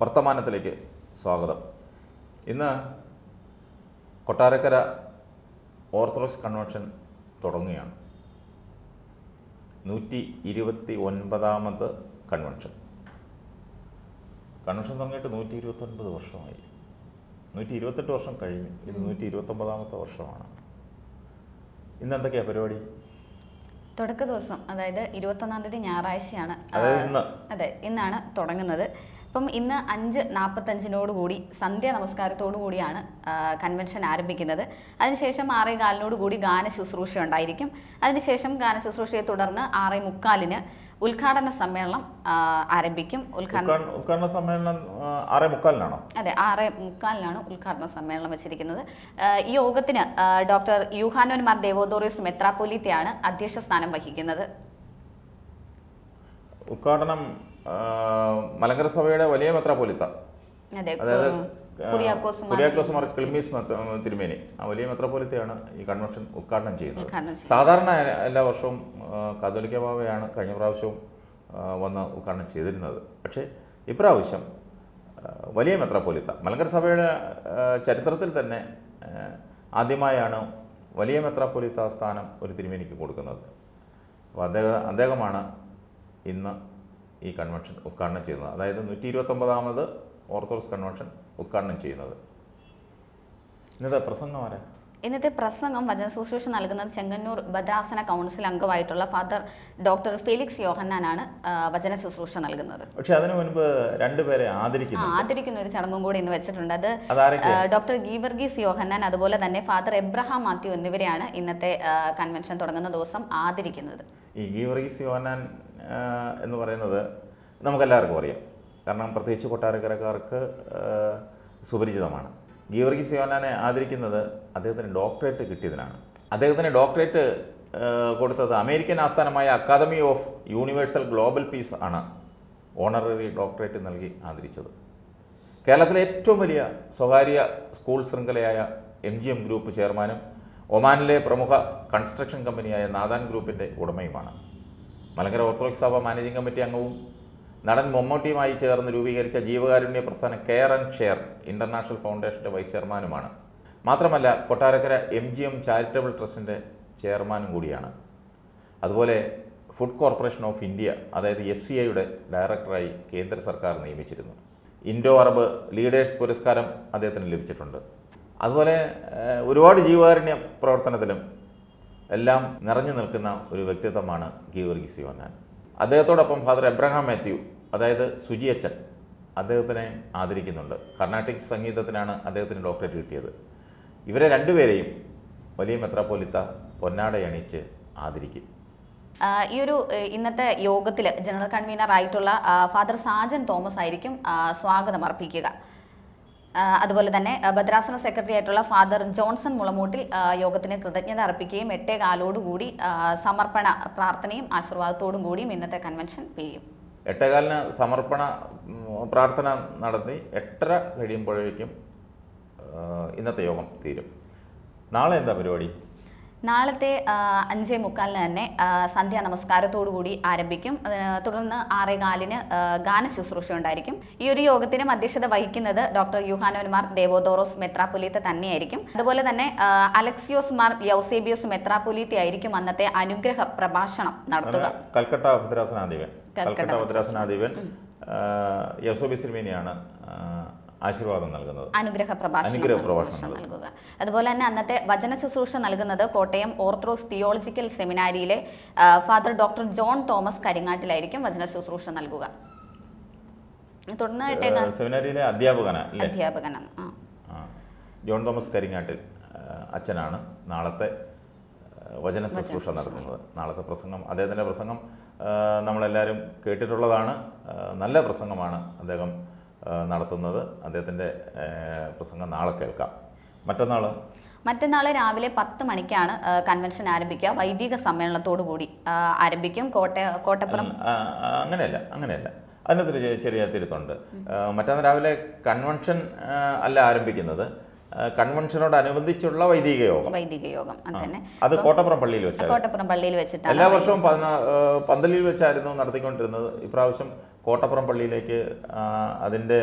വർത്തമാനത്തിലേക്ക് സ്വാഗതം. ഇന്ന് Kottarakkara orthodox convention തുടങ്ങുകയാണ്. നൂറ്റി ഇരുപത്തി ഒൻപതാമത് കൺവെൻഷൻ. കൺവെൻഷൻ തുടങ്ങിയിട്ട് നൂറ്റി ഇരുപത്തൊൻപത് വർഷമായി. നൂറ്റി ഇരുപത്തെട്ട് വർഷം കഴിഞ്ഞു. ഇത് നൂറ്റി ഇരുപത്തൊമ്പതാമത്തെ വർഷമാണ്. ഇന്ന് എന്തൊക്കെയാണ് പരിപാടി? തുടക്ക ദിവസം അതായത് ഇരുപത്തൊന്നാം തീയതി ഞായറാഴ്ചയാണ് അതെ ഇന്നാണ് തുടങ്ങുന്നത്. അപ്പം ഇന്ന് അഞ്ച് നാൽപ്പത്തഞ്ചിനോട് കൂടി സന്ധ്യ നമസ്കാരത്തോടു കൂടിയാണ് കൺവെൻഷൻ ആരംഭിക്കുന്നത്. അതിനുശേഷം ആറേ കാലിനോട് കൂടി ഗാന ശുശ്രൂഷ ഉണ്ടായിരിക്കും. അതിനുശേഷം ഗാന ശുശ്രൂഷയെ തുടർന്ന് ആറേ മുക്കാലിന് ഉദ്ഘാടന സമ്മേളനം ആരംഭിക്കും. ഉദ്ഘാടനം സമ്മേളനം ആറേ മുക്കാലിനാണോ? അതെ ആറേ മുക്കാലിനാണ് ഉദ്ഘാടന സമ്മേളനം വെച്ചിരിക്കുന്നത്. ഈ യോഗത്തിന് ഡോക്ടർ യുഹാനോന്മാർ ദേവോദോറിയസ് മെത്രാപ്പൊലീത്തയാണ് അധ്യക്ഷ സ്ഥാനം വഹിക്കുന്നത്. ഉദ്ഘാടനം മലങ്കര സഭയുടെ വലിയ മെത്രാപോലിത്ത അതായത് കുര്യാക്കോസ് മാർ ക്ലിമീസ് തിരുമേനി. ആ വലിയ മെത്രാപോലിത്തയാണ് ഈ കൺവെൻഷൻ ഉദ്ഘാടനം ചെയ്യുന്നത്. സാധാരണ എല്ലാ വർഷവും കാതോലിക്ക ബാബയാണ് കഴിഞ്ഞ പ്രാവശ്യവും വന്ന് ഉദ്ഘാടനം ചെയ്തിരുന്നത്. പക്ഷേ ഇപ്രാവശ്യം വലിയ മെത്രാപോലിത്ത മലങ്കര സഭയുടെ ചരിത്രത്തിൽ തന്നെ ആദ്യമായാണ് വലിയ മെത്രാപോലിത്ത സ്ഥാനം ഒരു തിരുമേനിക്ക് കൊടുക്കുന്നത്. അപ്പോൾ അദ്ദേഹം അദ്ദേഹമാണ് ഇന്ന് ഈ കൺവെൻഷൻ ഉദ്ഘാടനം ചെയ്യുന്നത്. അതായത് നൂറ്റി ഇരുപത്തൊമ്പതാമത് ഓർത്തഡോക്സ് കൺവെൻഷൻ ഉദ്ഘാടനം ചെയ്യുന്നത്. ഇന്നത്തെ പ്രസംഗം ആരാ? ഇന്നത്തെ പ്രസംഗം വചന ശുശ്രൂഷ നൽകുന്നത് ചെങ്ങന്നൂർ ഭദ്രാസന കൗൺസിൽ അംഗമായിട്ടുള്ള ഫാദർ ഡോക്ടർ ഫെലിക്സ് യോഹന്നാനാണ് വചന ശുശ്രൂഷ നൽകുന്നത്. പക്ഷേ അതിനു മുൻപ് രണ്ടുപേരെ ആദരിക്കുന്നു. ആദരിക്കുന്ന ഒരു ചടങ്ങും കൂടി ഇന്ന് വെച്ചിട്ടുണ്ട്. അത് ഡോക്ടർ ഗീവർഗീസ് യോഹന്നാൻ അതുപോലെ തന്നെ ഫാദർ എബ്രഹാം മാത്യു എന്നിവരെയാണ് ഇന്നത്തെ കൺവെൻഷൻ തുടങ്ങുന്ന ദിവസം ആദരിക്കുന്നത്. ഈ ഗീവർഗീസ് യോഹന്നാൻ എന്ന് പറയുന്നത് നമുക്കെല്ലാവർക്കും അറിയാം. കാരണം പ്രത്യേകിച്ച് കൊട്ടാരക്കരക്കാർക്ക് സുപരിചിതമാണ്. ഗീവർഗീസ് സിയോനാനെ ആദരിക്കുന്നത് അദ്ദേഹത്തിന് ഡോക്ടറേറ്റ് കിട്ടിയതിനാണ്. അദ്ദേഹത്തിന് ഡോക്ടറേറ്റ് കൊടുത്തത് അമേരിക്കൻ ആസ്ഥാനമായ academy of universal global peace ആണ് ഓണററി ഡോക്ടറേറ്റ് നൽകി ആദരിച്ചത്. കേരളത്തിലെ ഏറ്റവും വലിയ സ്വകാര്യ സ്കൂൾ ശൃംഖലയായ എം ജി എം ഗ്രൂപ്പ് ചെയർമാനും ഒമാനിലെ പ്രമുഖ കൺസ്ട്രക്ഷൻ കമ്പനിയായ നാദാൻ ഗ്രൂപ്പിന്റെ ഉടമയുമാണ്. മലങ്കര ഓർത്തഡോക്സ് സഭ മാനേജിംഗ് കമ്മിറ്റി അംഗവും നടൻ മമ്മൂട്ടിയുമായി ചേർന്ന് രൂപീകരിച്ച ജീവകാരുണ്യ പ്രസ്ഥാനം കെയർ ആൻഡ് ഷെയർ ഇന്റർനാഷണൽ ഫൗണ്ടേഷന്റെ വൈസ് ചെയർമാനുമാണ്. മാത്രമല്ല Kottarakkara M G M charitable ട്രസ്റ്റിന്റെ ചെയർമാനും കൂടിയാണ്. അതുപോലെ ഫുഡ് കോർപ്പറേഷൻ ഓഫ് ഇന്ത്യ അതായത് എഫ് സി ഐയുടെ ഡയറക്ടറായി കേന്ദ്ര സർക്കാർ നിയമിച്ചിരുന്നു. ഇൻഡോ അറബ് ലീഡേഴ്സ് പുരസ്കാരം അദ്ദേഹത്തിന് ലഭിച്ചിട്ടുണ്ട്. അതുപോലെ ഒരുപാട് ജീവകാരുണ്യ പ്രവർത്തനത്തിലും എല്ലാം നിറഞ്ഞു നിൽക്കുന്ന ഒരു വ്യക്തിത്വമാണ് ഗീവർഗീസ് യോന്നാൻ അദ്ദേഹത്തോടൊപ്പം ഫാദർ എബ്രഹാം മാത്യു അതായത് സുജി അച്ഛൻ അദ്ദേഹത്തിനെ ആദരിക്കുന്നുണ്ട്. കർണാട്ടിക് സംഗീതത്തിനാണ് അദ്ദേഹത്തിന് ഡോക്ടറേറ്റ് കിട്ടിയത്. ഇവരെ രണ്ടുപേരെയും വലിയ മെത്രാപ്പോലിത്ത പൊന്നാടയണിച്ച് ആദരിക്കും. ഈ ഒരു ഇന്നത്തെ യോഗത്തിൽ ജനറൽ കൺവീനർ ആയിട്ടുള്ള ഫാദർ സാജൻ തോമസ് ആയിരിക്കും സ്വാഗതം അർപ്പിക്കുക. അതുപോലെ തന്നെ ഭദ്രാസന സെക്രട്ടറി ആയിട്ടുള്ള ഫാദർ ജോൺസൺ മുളമൂട്ടിൽ യോഗത്തിന് കൃതജ്ഞത അർപ്പിക്കുകയും എട്ടേ കാലോടുകൂടി ആ, സമർപ്പണ പ്രാർത്ഥനയും ആശീർവാദത്തോടും കൂടിയും ഇന്നത്തെ കൺവെൻഷൻ പിരിയും എട്ടേകാലിന് സമർപ്പണ പ്രാർത്ഥന നടത്തി എട്ടര കഴിയുമ്പോഴേക്കും ഇന്നത്തെ യോഗം തീരും. നാളെ എന്താ പരിപാടി? നാളത്തെ അഞ്ചേ മുക്കാലിന് തന്നെ സന്ധ്യാ നമസ്കാരത്തോടു കൂടി ആരംഭിക്കും. തുടർന്ന് ആറേ കാലിന് ഗാന ശുശ്രൂഷ ഉണ്ടായിരിക്കും. ഈ ഒരു യോഗത്തിന് അധ്യക്ഷത വഹിക്കുന്നത് ഡോക്ടർ യുഹാനോന്മാർ ദേവോദോറോസ് മെത്രാപ്പൊലീത്ത തന്നെയായിരിക്കും. അതുപോലെ തന്നെ അലക്സിയോസ് മാർ യൗസേബിയോസ് മെത്രാപ്പൊലീത്ത ആയിരിക്കും അന്നത്തെ അനുഗ്രഹ പ്രഭാഷണം നടത്തുക. കൽക്കട്ട ഭദ്രാസനാധിപൻ. കൽക്കട്ട ഭദ്രാസനാധിപൻ. യസോബി സിൽമേനിയാണ് ആശീർവാദം നൽകുന്നത്. അനുഗ്രഹ പ്രഭാഷണം അനുഗ്രഹ പ്രഭാഷണം നൽകുക. അതുപോലെ തന്നെ അന്നത്തെ വചന ശുശ്രൂഷ നൽകുന്നത് കോട്ടയം ഓർത്തഡോക്സ് തിയോളജിക്കൽ സെമിനാരിയിലെ ഫാദർ ഡോക്ടർ ജോൺ തോമസ് കരിങ്ങാട്ടിലായിരിക്കും വചന ശുശ്രൂഷ നൽകുക. തുടർന്ന് സെമിനാരിയിലെ അധ്യാപകനാണ്. ആ. ജോൺ തോമസ് കരിങ്ങാട്ടിൽ അച്ഛനാണ് നാളത്തെ വചന ശുശ്രൂഷ നടത്തുന്നത്. നാളത്തെ പ്രസംഗം അദ്ദേഹത്തിന്റെ പ്രസംഗം നമ്മളെല്ലാവരും കേട്ടിട്ടുള്ളതാണ്. നല്ല പ്രസംഗമാണ് അദ്ദേഹം നടത്തുന്നത്. അദ്ദേഹത്തിന്റെ പ്രസംഗം നാളെ കേൾക്കാം. മറ്റന്നാൾ മറ്റന്നാൾ രാവിലെ പത്ത് മണിക്കാണ് കൺവെൻഷൻ ആരംഭിക്കുക. വൈദിക സമ്മേളനത്തോടു കൂടി ആരംഭിക്കും. കോട്ടയ കോട്ടപ്പുറം. അങ്ങനെയല്ല അങ്ങനെയല്ല. അതിനകത്തൊരു ചെറിയ തിരുത്തുണ്ട്. മറ്റന്നാൾ രാവിലെ കൺവെൻഷൻ അല്ല ആരംഭിക്കുന്നത്. കൺവെൻഷനോടനുബന്ധിച്ചുള്ള വൈദിക യോഗം വൈദിക യോഗം അത് തന്നെ അത് കോട്ടപ്പുറം പള്ളിയിൽ വെച്ചാണ് കോട്ടപ്പുറം പള്ളിയിൽ വെച്ചിട്ടാണ് എല്ലാ വർഷവും പന്തലിൽ വെച്ചായിരുന്നു നടത്തിക്കൊണ്ടിരുന്നത്. ഇപ്രാവശ്യം കോട്ടപ്പുറം പള്ളിയിലേക്ക് അതിന്റെ അതിന്റെ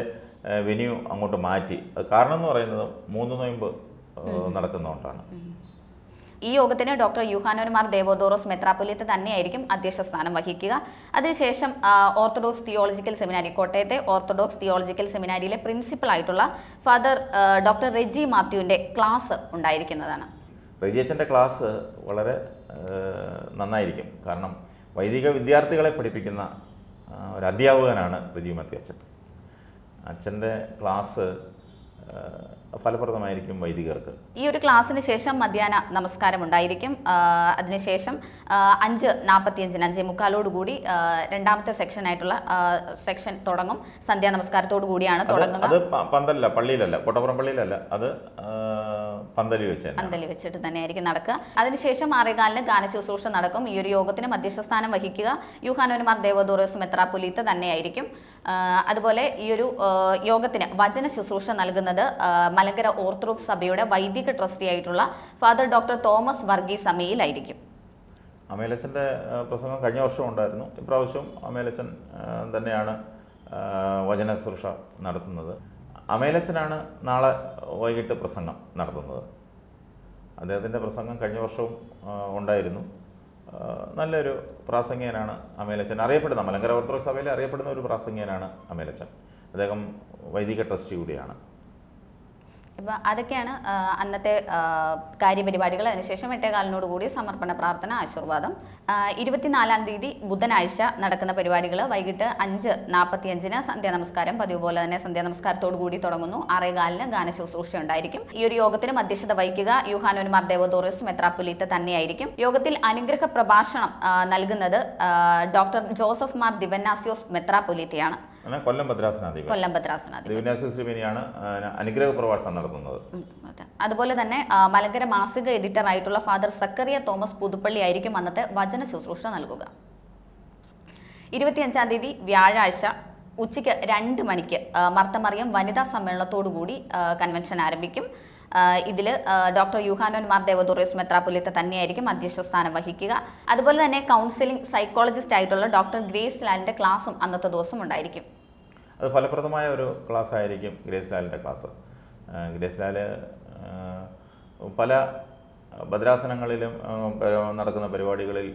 വെന്യൂ അങ്ങോട്ട് മാറ്റി. അത് കാരണം എന്ന് പറയുന്നത് മൂന്ന് നോയമ്പ് നടക്കുന്നതുകൊണ്ടാണ്. ഈ യോഗത്തിന് ഡോക്ടർ യുഹാനോന്മാർ ദേവോദോറോസ് മെത്രാപ്പൊലിത്ത് തന്നെയായിരിക്കും അധ്യക്ഷ സ്ഥാനം വഹിക്കുക. അതിനുശേഷം ഓർത്തഡോക്സ് തിയോളജിക്കൽ സെമിനാരി കോട്ടയത്തെ ഓർത്തഡോക്സ് തിയോളജിക്കൽ സെമിനാരിയിലെ പ്രിൻസിപ്പൽ ആയിട്ടുള്ള ഫാദർ ഡോക്ടർ റെജി മാത്യുവിന്റെ ക്ലാസ് ഉണ്ടായിരിക്കുന്നതാണ്. റെജി അച്ഛന്റെ ക്ലാസ് വളരെ നന്നായിരിക്കും. കാരണം വൈദിക വിദ്യാർത്ഥികളെ പഠിപ്പിക്കുന്ന ഒരു അധ്യാപകനാണ് റെജി മാത്യു അച്ഛൻ. അച്ഛന്റെ ക്ലാസ് ഫലപ്രദമായിരിക്കും വൈദികർക്ക്. ഈ ഒരു ക്ലാസ്സിന് ശേഷം മധ്യാഹ്ന നമസ്കാരം ഉണ്ടായിരിക്കും. അതിനുശേഷം അഞ്ച് നാൽപ്പത്തിയഞ്ചിന് അഞ്ചേ മുക്കാലോടുകൂടി രണ്ടാമത്തെ സെക്ഷൻ ആയിട്ടുള്ള സെക്ഷൻ തുടങ്ങും. സന്ധ്യാ നമസ്കാരത്തോടു കൂടിയാണ് തുടങ്ങുന്നത് അത് പന്തലല്ല പള്ളിയിലല്ല കോട്ടപ്പുറം പള്ളിയിലല്ല. അത് പന്തലി വെച്ച് അന്തലി വെച്ചിട്ട് തന്നെയായിരിക്കും നടക്കുക. അതിനുശേഷം ആറേകാലിന് ഗാന ശുശ്രൂഷ നടക്കും. ഈ ഒരു യോഗത്തിന് മധ്യസ്ഥ സ്ഥാനം വഹിക്കുക. യുഹാനോന്മാർ ദേവദോറസ് പുലീത്ത് തന്നെയായിരിക്കും. അതുപോലെ ഈ ഒരു യോഗത്തിന് വചന ശുശ്രൂഷ നൽകുന്നത് മലങ്കര ഓർത്തഡോക്സ് സഭയുടെ വൈദിക ട്രസ്റ്റി ആയിട്ടുള്ള ഫാദർ ഡോക്ടർ തോമസ് വർഗീസ് അമയിലായിരിക്കും. അമേലച്ചന്റെ പ്രസംഗം കഴിഞ്ഞ വർഷം ഉണ്ടായിരുന്നു. ഇപ്രാവശ്യം അമേലച്ചൻ തന്നെയാണ് വചന ശുശ്രൂഷ നടത്തുന്നത്. അമേലച്ചനാണ് നാളെ വൈകിട്ട് പ്രസംഗം നടത്തുന്നത്. അദ്ദേഹത്തിന്റെ പ്രസംഗം കഴിഞ്ഞ വർഷവും ഉണ്ടായിരുന്നു. നല്ലൊരു പ്രാസംഗികനാണ് അമേലച്ചൻ. അറിയപ്പെടുന്ന മലങ്കര ഓർത്തഡോക്സ് സഭയിൽ അറിയപ്പെടുന്ന ഒരു പ്രാസംഗികനാണ് അമേലച്ചൻ. അദ്ദേഹം വൈദിക ട്രസ്റ്റി കൂടിയാണ് ഇപ്പം അതൊക്കെയാണ് അന്നത്തെ കാര്യപരിപാടികൾ. അതിനുശേഷം എട്ടേകാലിനോട് കൂടി സമർപ്പണ പ്രാർത്ഥന ആശീർവാദം. ഇരുപത്തിനാലാം തീയതി ബുധനാഴ്ച നടക്കുന്ന പരിപാടികൾ. വൈകിട്ട് അഞ്ച് നാൽപ്പത്തിയഞ്ചിന് സന്ധ്യാ നമസ്കാരം. പതിവ് പോലെ തന്നെ സന്ധ്യാ നമസ്കാരത്തോടു കൂടി തുടങ്ങുന്നു. ആറേകാലിന് ഗാന ശുശ്രൂഷ ഉണ്ടായിരിക്കും. ഈ ഒരു യോഗത്തിന് മധ്യസ്ഥത വഹിക്കുക യുഹാനോന്മാർ ദേവദോറിസ് മെത്രാപ്പൊലീത്ത തന്നെയായിരിക്കും. യോഗത്തിൽ അനുഗ്രഹ പ്രഭാഷണം നൽകുന്നത് ഡോക്ടർ ജോസഫ് മാർ ദിവന്നാസിയോസ് മെത്രാപ്പൊലീത്തയാണ്. അങ്ങനെ കൊല്ലം ഭദ്രാസനാധിപൻ. കൊല്ലം അനുഗ്രഹ പ്രഭാഷണം നടത്തുന്നത്. അതുപോലെ തന്നെ മലങ്കര മാസിക എഡിറ്റർ ആയിട്ടുള്ള ഫാദർ സക്കറിയ തോമസ് പുതുപ്പള്ളി ആയിരിക്കും അന്നത്തെ വചന ശുശ്രൂഷ നൽകുക. ഇരുപത്തിയഞ്ചാം തീയതി വ്യാഴാഴ്ച ഉച്ചയ്ക്ക് രണ്ട് മണിക്ക് മർത്തമറിയം വനിതാ സമ്മേളനത്തോടുകൂടി കൺവെൻഷൻ ആരംഭിക്കും. ഇതിൽ ഡോക്ടർ യുഹാനോൻ മാർ മെത്രാപുലിത്ത തന്നെയായിരിക്കും അധ്യക്ഷ സ്ഥാനം വഹിക്കുക. അതുപോലെ തന്നെ കൗൺസിലിംഗ് സൈക്കോളജിസ്റ്റ് ആയിട്ടുള്ള ഡോക്ടർ ഗ്രേസ് ലാലിന്റെ ക്ലാസും അന്നത്തെ ദിവസം ഉണ്ടായിരിക്കും. അത് ഫലപ്രദമായ ഒരു ക്ലാസ് ആയിരിക്കും ഗ്രേസ് ലാലിന്റെ ക്ലാസ് ഗ്രേസ് ലാൽ പല ഭദ്രാസനങ്ങളിലും നടക്കുന്ന പരിപാടികളിൽ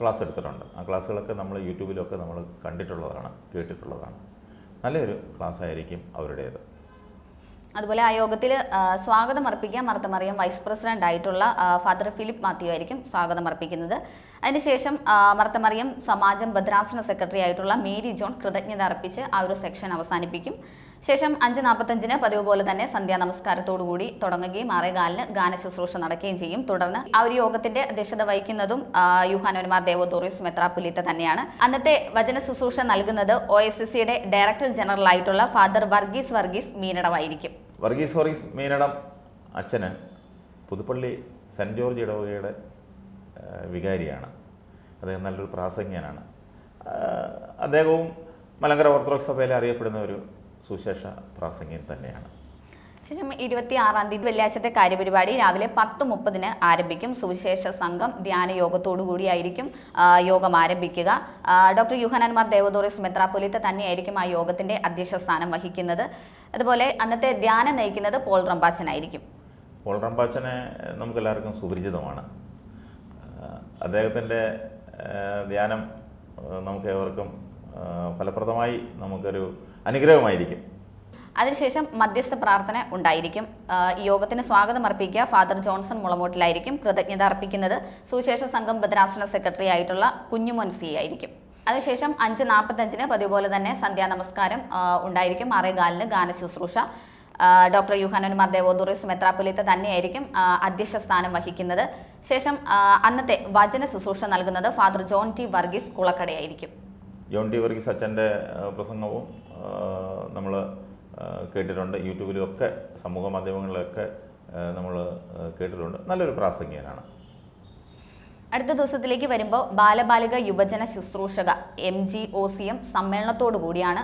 ക്ലാസ് എടുത്തിട്ടുണ്ട്. ആ ക്ലാസ്സുകളൊക്കെ നമ്മൾ യൂട്യൂബിലൊക്കെ നമ്മൾ കണ്ടിട്ടുള്ളതാണ് കേട്ടിട്ടുള്ളതാണ്. നല്ലൊരു ക്ലാസ് ആയിരിക്കും അവരുടേത്. അതുപോലെ ആ യോഗത്തിൽ സ്വാഗതം അർപ്പിക്കാൻ മർത്തമറിയം വൈസ് പ്രസിഡന്റ് ആയിട്ടുള്ള ഫാദർ ഫിലിപ്പ് മാത്യു ആയിരിക്കും സ്വാഗതം അർപ്പിക്കുന്നത്. അതിനുശേഷം മർത്തമറിയം സമാജം ഭദ്രാസന സെക്രട്ടറി ആയിട്ടുള്ള മേരി ജോൺ കൃതജ്ഞത അർപ്പിച്ച് ആ ഒരു സെക്ഷൻ അവസാനിപ്പിക്കും. ശേഷം അഞ്ച് നാൽപ്പത്തഞ്ചിന് പതിവ് പോലെ തന്നെ സന്ധ്യാ നമസ്കാരത്തോടു കൂടി തുടങ്ങുകയും ആറേകാലിന് ഗാന ശുശ്രൂഷ നടക്കുകയും ചെയ്യും. തുടർന്ന് ആ ഒരു യോഗത്തിന്റെ അധ്യക്ഷത വഹിക്കുന്നതും യുഹാനോന്മാർ ദേവോദോറിസ് മെത്രാപ്പുലിത്ത തന്നെയാണ്. അന്നത്തെ വചന ശുശ്രൂഷ നൽകുന്നത് ഒ ഡയറക്ടർ ജനറൽ ആയിട്ടുള്ള ഫാദർ വർഗീസ് വർഗീസ് മീനടവായിരിക്കും. വർഗീസ് വർഗീസ് മീനടം അച്ഛന് പുതുപ്പള്ളി സെന്റ് ജോർജ് ഇടവകയുടെ വികാരിയാണ്. അദ്ദേഹം നല്ലൊരു പ്രാസംഗ്യനാണ് അദ്ദേഹവും മലങ്കര ഓർത്തഡോക്സ് സഭയിൽ അറിയപ്പെടുന്ന ഒരു സുശേഷ പ്രാസംഗ്യൻ തന്നെയാണ്. ശേഷം ഇരുപത്തി ആറാം തീയതി വെള്ളിയാഴ്ചത്തെ കാര്യപരിപാടി രാവിലെ പത്ത് മുപ്പതിന് ആരംഭിക്കും. സുവിശേഷ സംഘം ധ്യാന യോഗത്തോടു കൂടിയായിരിക്കും ആ, യോഗം ആരംഭിക്കുക. ഡോക്ടർ യുഹനാൻമാർ ദേവദോറിസ് മെത്രാപ്പൊലിത്ത തന്നെയായിരിക്കും ആ യോഗത്തിന്റെ അധ്യക്ഷ സ്ഥാനം വഹിക്കുന്നത്. അതുപോലെ അന്നത്തെ ധ്യാനം നയിക്കുന്നത് പോൾ റംബാച്ചനായിരിക്കും പോൾ റമ്പാച്ചനെ നമുക്കെല്ലാവർക്കും സുപരിചിതമാണ്. അദ്ദേഹത്തിന്റെ ധ്യാനം നമുക്ക് ഏവർക്കും ഫലപ്രദമായി നമുക്കൊരു അനുഗ്രഹമായിരിക്കും. അതിനുശേഷം മധ്യസ്ഥ പ്രാർത്ഥന ഉണ്ടായിരിക്കും. യോഗത്തിന് സ്വാഗതം അർപ്പിക്കുക. ഫാദർ ജോൺസൺ മുളമോട്ടിലായിരിക്കും കൃതജ്ഞത അർപ്പിക്കുന്നത്. സുവിശേഷ സംഘം ഭദ്രാസന സെക്രട്ടറി ആയിട്ടുള്ള കുഞ്ഞുമോൻ സി ആയിരിക്കും. അതിനുശേഷം അഞ്ച് നാൽപ്പത്തഞ്ചിന് പതിപോലെ പോലെ തന്നെ സന്ധ്യാ നമസ്കാരം ഉണ്ടായിരിക്കും. ആറേകാലിന് ഗാന ശുശ്രൂഷ ആ, ഡോക്ടർ യുഹാനന്മാർ ദേവോദുറിസ് മെത്രാപ്പൊലിത്ത തന്നെയായിരിക്കും അധ്യക്ഷ സ്ഥാനം വഹിക്കുന്നത്. ശേഷം അന്നത്തെ വചന ശുശ്രൂഷ നൽകുന്നത് ഫാദർ ജോൺ ടി വർഗീസ് കുളക്കടയായിരിക്കും. ജോൺ ടി വർഗീസ് അച്ഛന്റെ പ്രസംഗവും നമ്മൾ കേട്ടിട്ടുണ്ട്. യൂട്യൂബിലുമൊക്കെ സമൂഹ മാധ്യമങ്ങളിലൊക്കെ നമ്മൾ കേട്ടിട്ടുണ്ട്. നല്ലൊരു പ്രാസംഗികനാണ്. അടുത്ത ദിവസത്തിലേക്ക് വരുമ്പോൾ ബാലബാലിക യുവജന ശുശ്രൂഷക M G O C M സമ്മേളനത്തോടു കൂടിയാണ്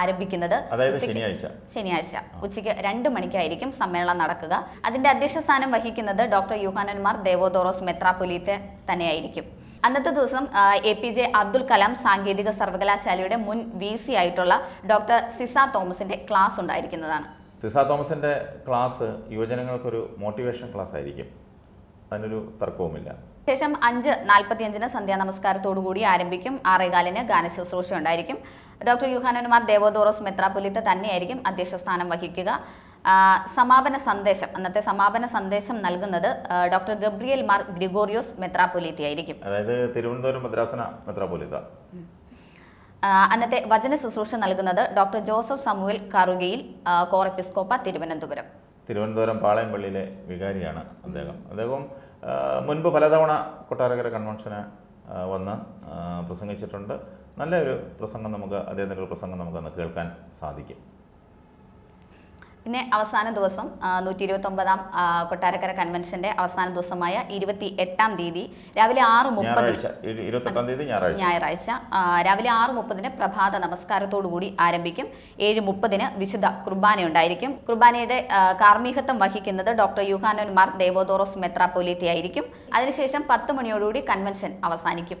ആരംഭിക്കുന്നത്. ശനിയാഴ്ച. ശനിയാഴ്ച. ഉച്ചയ്ക്ക് രണ്ട് മണിക്കായിരിക്കും സമ്മേളനം നടക്കുക. അതിന്റെ അധ്യക്ഷ സ്ഥാനം വഹിക്കുന്നത് ഡോക്ടർ യുഹാനന്മാർ ദേവോദോറോസ് മെത്രാപൊലീത്തെ തന്നെയായിരിക്കും. അന്നത്തെ ദിവസം A P J Abdul Kalam സാങ്കേതിക സർവകലാശാലയുടെ മുൻ വി സി ആയിട്ടുള്ള ഡോക്ടർ സിസ തോമസിന്റെ ക്ലാസ് ഉണ്ടായിരിക്കുന്നതാണ്. സിസ തോമസിന്റെ ക്ലാസ് യുവജനങ്ങൾക്കൊരു മോട്ടിവേഷൻ ക്ലാസ് ആയിരിക്കും അതിനൊരു തർക്കവുമില്ല. ശേഷം അഞ്ച് നാൽപ്പത്തിയഞ്ചിന് സന്ധ്യാ നമസ്കാരത്തോടുകൂടി ആരംഭിക്കും. ആറേകാലിന് ഗാനശുശ്രൂഷ ഉണ്ടായിരിക്കും. ഡോക്ടർ യുഹാനന്മാർ ദേവോദോറോസ് മെത്രാപൊലിത്ത തന്നെയായിരിക്കും അധ്യക്ഷ സ്ഥാനം വഹിക്കുക. സമാപന സന്ദേശം അന്നത്തെ സമാപന സന്ദേശം നൽകുന്നത് ഡോക്ടർ ഗബ്രിയേൽ മാർ ഗ്രിഗോറിയോസ് മെത്രാപൊലീത്തി ആയിരിക്കും. അതായത് തിരുവനന്തപുരം മദ്രാസന മെത്രാപൊലീത്ത അന്നത്തെ വചന ശുശ്രൂഷ നൽകുന്നത് ഡോക്ടർ ജോസഫ് സാമുവൽ കറുകയിൽ കോറപ്പിസ്കോപ്പ തിരുവനന്തപുരം. തിരുവനന്തപുരം പാളയം പള്ളിയിലെ വികാരിയാണ് അദ്ദേഹം. അദ്ദേഹം മുൻപ് പലതവണ കൊട്ടാരക്കര കൺവെൻഷന് വന്ന് പ്രസംഗിച്ചിട്ടുണ്ട്. നല്ലൊരു പ്രസംഗം നമുക്ക് അദ്ദേഹത്തിന്റെ ഒരു പ്രസംഗം നമുക്കൊന്ന് കേൾക്കാൻ സാധിക്കും. പിന്നെ അവസാന ദിവസം നൂറ്റി ഇരുപത്തി ഒമ്പതാം കൊട്ടാരക്കര കൺവെൻഷന്റെ അവസാന ദിവസമായ ഇരുപത്തി എട്ടാം തീയതി രാവിലെ ആറ് മുപ്പത് ഞായറാഴ്ച. രാവിലെ ആറ് മുപ്പതിന് പ്രഭാത നമസ്കാരത്തോടുകൂടി ആരംഭിക്കും. ഏഴ് മുപ്പതിന് വിശുദ്ധ കുർബാന ഉണ്ടായിരിക്കും. കുർബാനയുടെ കാർമികത്വം കാർമ്മികത്വം വഹിക്കുന്നത് ഡോക്ടർ യുഹാനോൻ മാർ ദേവോദോറോസ് മെത്രാപ്പൊലീത്തി ആയിരിക്കും അതിനുശേഷം പത്ത് മണിയോടുകൂടി കൺവെൻഷൻ അവസാനിക്കും.